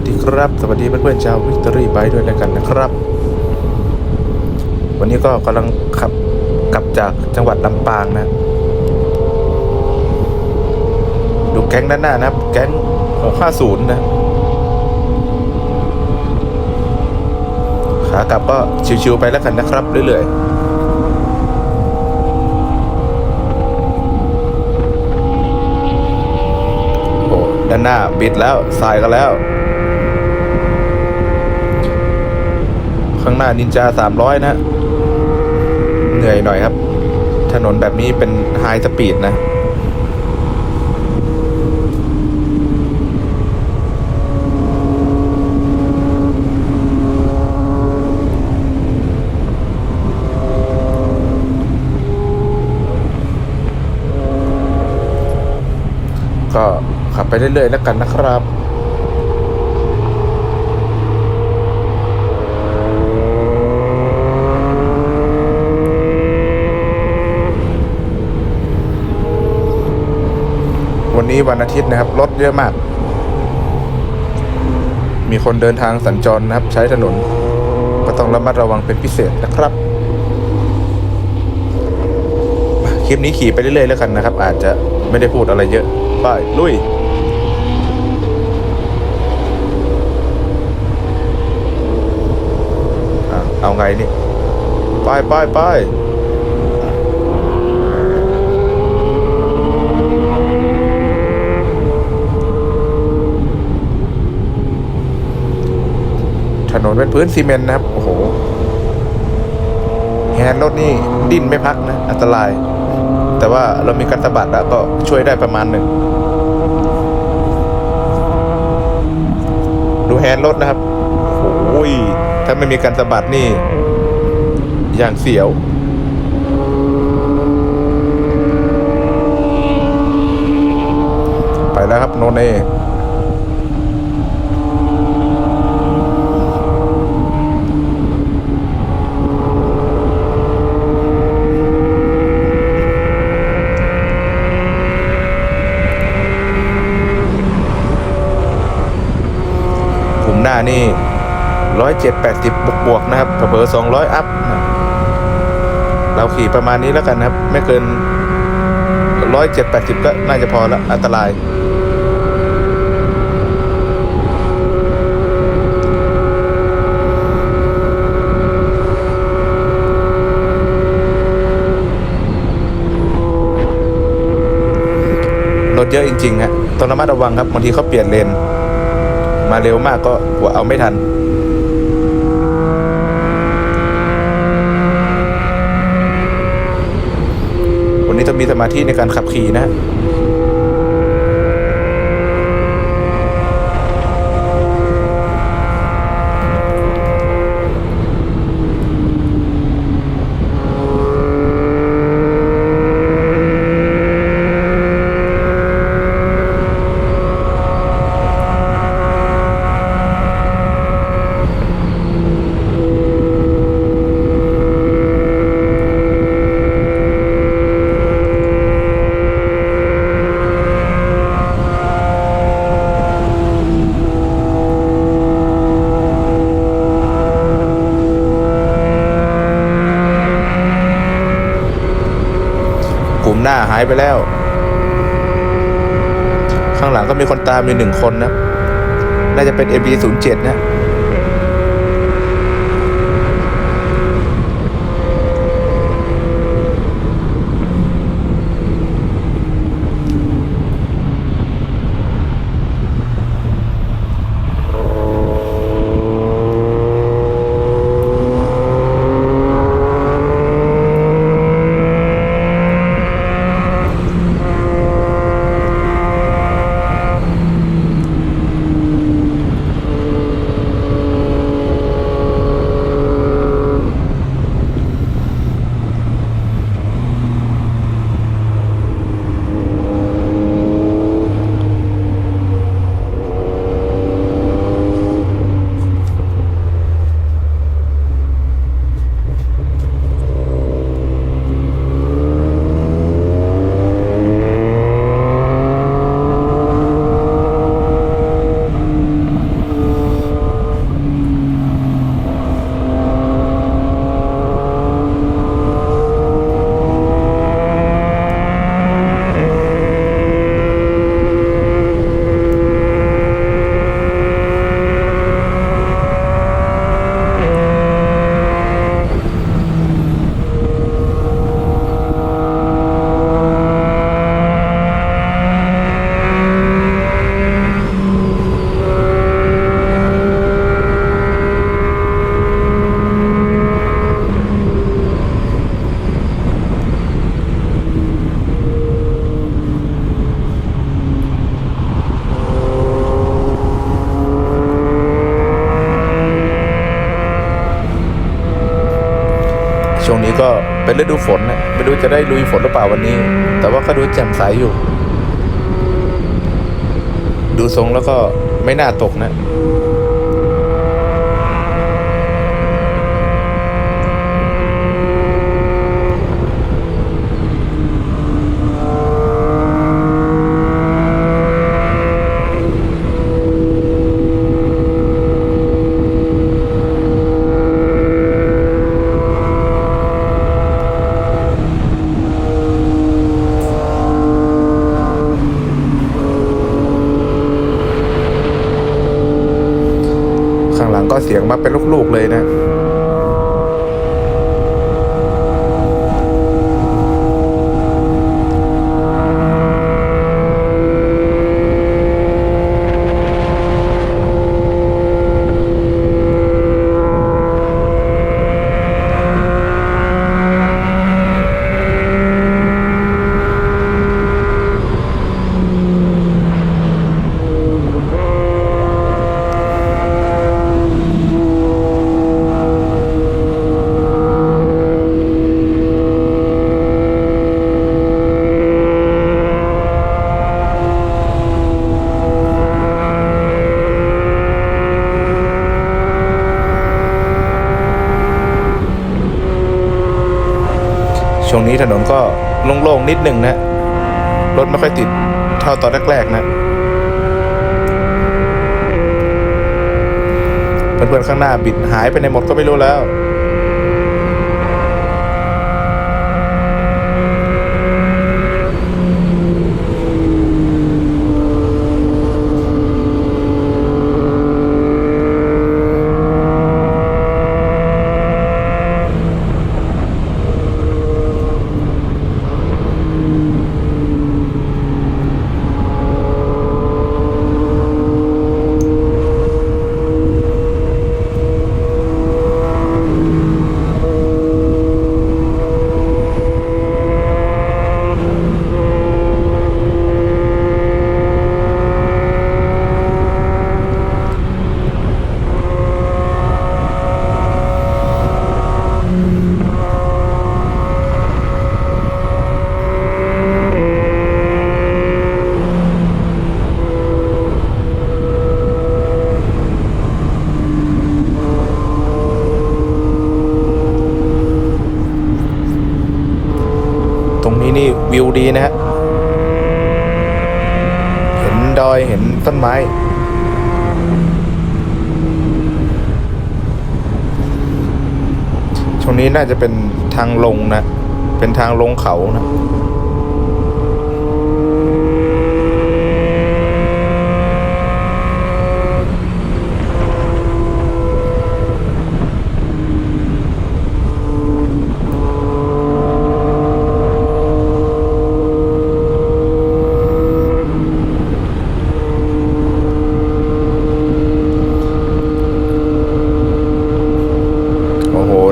วัสดีครับ สวัสดีเพื่อนๆชาววิกตอรี่ไบด้วยแล้วกันนะครับ วันนี้ก็กำลังขับกลับจากจังหวัดลำปางนะ ดูแก๊งด้านหน้านะครับ แก๊ง650นย์นะขากลับก็ชิวๆไปแล้วกันนะครับ เรื่อยๆโอ้ด้านหน้าบิดแล้วสายกันแล้ว ข้างหน้านินจา300 นะ เหนื่อยหน่อยครับ ถนนแบบนี้เป็นไฮสปีดนะก็ขับไปเรื่อยๆแล้วกันนะครับ นี้วันอาทิตย์นะครับรถเยอะมาก มีคนเดินทางสัญจรนะครับ ใช้ถนน ก็ต้องระมัดระวังเป็นพิเศษนะครับ คลิปนี้ขี่ไปเรื่อยๆแล้วกันนะครับ อาจจะไม่ได้พูดอะไรเยอะไปลุยเอาไงนี่ ไปไปไป ถนนเป็นพื้นซีเมนต์นะครับ โอ้โห แฮนด์รถนี่ดิ้นไม่พักนะ อันตราย แต่ว่าเรามีการสะบัดอะก็ช่วยได้ประมาณหนึ่ง ดูแฮนด์รถนะครับโอ้ยถ้าไม่มีการสะบัดนี่ อย่างเสียวไปแล้วครับโนเน่ น้านี่ร้อยเจ็ดแปดสิบบวกบวกนะครับเผลอสองร้อยอัพเราขี่ประมาณนี้แล้วกันนะครับ ไม่เกินร้อยเจ็ดแปดสิบก็น่าจะพอละอันตราย รถเยอะจริงๆฮะต้องระมัดระวังครับบางทีเขาเปลี่ยนเลน มาเร็วมากก็กลัวเอาไม่ทันวันนี้ต้องมีสมาธิในการขับขี่นะ กลุ่ มหน้าหายไปแล้ว ข้างหลังก็มีคนตามอยู่หนึ่งคนนะ น่าจะเป็น MB07 นะ ก วงนี้ก็ เป็นฤดูฝนนะไม่รู้จะได้ลุยฝนหรือเปล่าวันนี้ แต่ว่าก็ดูแจ่มใสอยู่ ดูทรงแล้วก็ไม่น่าตกนะ เสียงมาเป็นลูกๆเลยนะ ช่วงนี้ถนนก็โล่งๆนิดหนึ่งนะ รถไม่ค่อยติดเท่าตอนแรกๆนะ เพื่อนๆข้างหน้าบิดหายไปในหมดก็ไม่รู้แล้ว ตรง นี่วิวดีนะฮะ เห็นดอยเห็นต้นไม้ ช่วงนี้น่าจะเป็นทางลงนะ เป็นทางลงเขานะ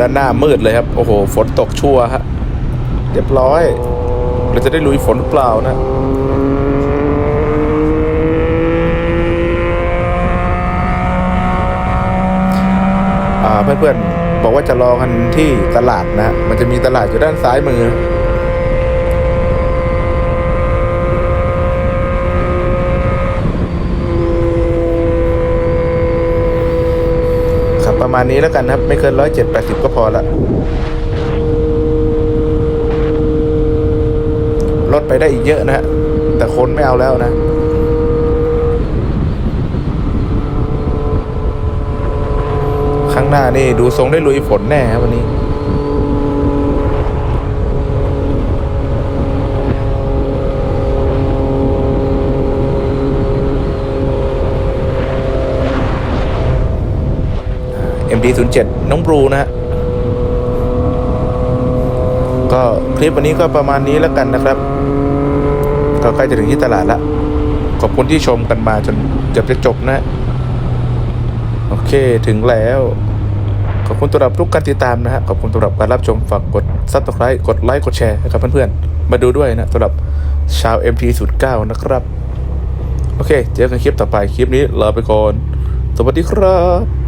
ด้านหน้ามืดเลยครับ โอ้โห ฝนตกชั่วฮะเรียบร้อย เราจะได้ลุยฝนเปล่านะเพื่อนๆ บอกว่าจะรอกันที่ตลาดนะ มันจะมีตลาดอยู่ด้านซ้ายมือ ครับประมา ณนี้แล้วกันครับ ไม่เกินร้อยเจ็ดแปดสิบก็พอละลดไปได้อีกเยอะนะฮะแต่คนไม่เอาแล้วนะข้างหน้านี่ดูทรงได้ลุยฝนแน่ครับวันนี้ MD07 น้องบรูนะฮะก็คลิปวันนี้ก็ประมาณนี้แล้วกันนะครับ ก็ใกล้จะถึงที่ตลาดละขอบคุณที่ชมกันมาจนเกือบจะจบนะ โอเคถึงแล้ว ขอบคุณสำหรับทุกการติดตามนะฮะขอบคุณสำหรับการรับชมฝากกดซับสไครต์กดไลค์กดแชร์ให้กับเพื่อนๆ มาดูด้วยนะสำหรับชาว MT09 นะครับ โอเค เจอกันคลิปต่อไปคลิปนี้ลาไปก่อน สวัสดีครับ